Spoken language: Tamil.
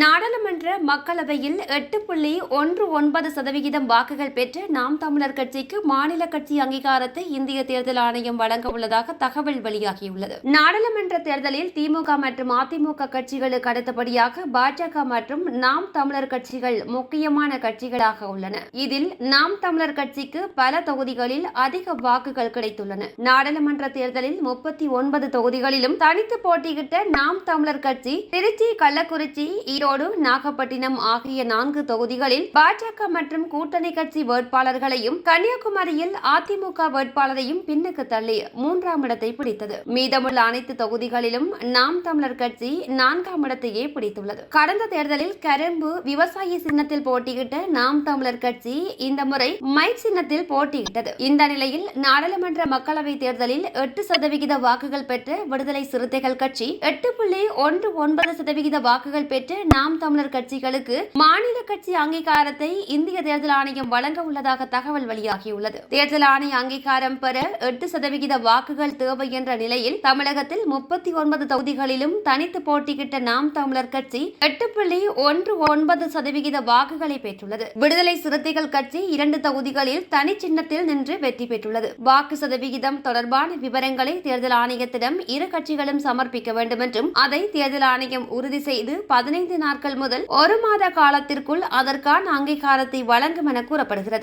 நாடாளுமன்ற மக்களவையில் எட்டு புள்ளி ஒன்று ஒன்பது சதவிகிதம் வாக்குகள் பெற்று நாம் தமிழர் கட்சிக்கு மாநில கட்சி அங்கீகாரத்தை இந்திய தேர்தல் ஆணையம் வழங்க உள்ளதாக தகவல் வெளியாகியுள்ளது. நாடாளுமன்ற தேர்தலில் திமுக மற்றும் அதிமுக கட்சிகளுக்கு அடுத்தபடியாக பாஜக மற்றும் நாம் தமிழர் கட்சிகள் முக்கியமான கட்சிகளாக உள்ளன. இதில் நாம் தமிழர் கட்சிக்கு பல தொகுதிகளில் அதிக வாக்குகள் கிடைத்துள்ளன. நாடாளுமன்ற தேர்தலில் முப்பத்தி ஒன்பது தொகுதிகளிலும் தனித்து போட்டியிட்ட நாம் தமிழர் கட்சி திருச்சி கள்ளக்குறிச்சி ஈரோடு நாகப்பட்டினம் ஆகிய நான்கு தொகுதிகளில் பாஜக மற்றும் கூட்டணி கட்சி வேட்பாளர்களையும் கன்னியாகுமரியில் அதிமுக வேட்பாளரையும் பின்னுக்கு தள்ளி மூன்றாம் இடத்தை பிடித்தது. மீதமுள்ள அனைத்து தொகுதிகளிலும் நாம் தமிழர் கட்சி நான்காம் இடத்தையே பிடித்துள்ளது. கடந்த தேர்தலில் கரும்பு விவசாய சின்னத்தில் போட்டியிட்ட நாம் தமிழர் கட்சி இந்த முறை மைக் சின்னத்தில் போட்டியிட்டது. இந்த நிலையில் நாடாளுமன்ற மக்களவை தேர்தலில் எட்டு சதவிகித வாக்குகள் பெற்ற விடுதலை சிறுத்தைகள் கட்சி எட்டு புள்ளி ஒன்று ஒன்பது சதவிகித வாக்குகள் பெற்ற நாம் தமிழர் கட்சிகளுக்கு மாநில கட்சி அங்கீகாரத்தை இந்திய தேர்தல் ஆணையம் வழங்க உள்ளதாக தகவல் வெளியாகியுள்ளது. தேர்தல் ஆணைய அங்கீகாரம் பெற எட்டு சதவிகித வாக்குகள் தேவை என்ற நிலையில் தமிழகத்தில் முப்பத்தி ஒன்பது தொகுதிகளிலும் தனித்து போட்டியிட்ட நாம் தமிழர் கட்சி எட்டு புள்ளி ஒன்று ஒன்பது சதவிகித வாக்குகளை பெற்றுள்ளது. விடுதலை சிறுத்தைகள் கட்சி இரண்டு தொகுதிகளில் தனி சின்னத்தில் நின்று வெற்றி பெற்றுள்ளது. வாக்கு சதவிகிதம் தொடர்பான விவரங்களை தேர்தல் ஆணையத்திடம் இரு கட்சிகளும் சமர்ப்பிக்க வேண்டும் என்றும் அதை தேர்தல் ஆணையம் உறுதி செய்து பதினைந்து நாட்கள் முதல் ஒரு மாத காலத்திற்குள் அதற்கான அங்கீகாரத்தை வழங்கும் என கூறப்படுகிறது.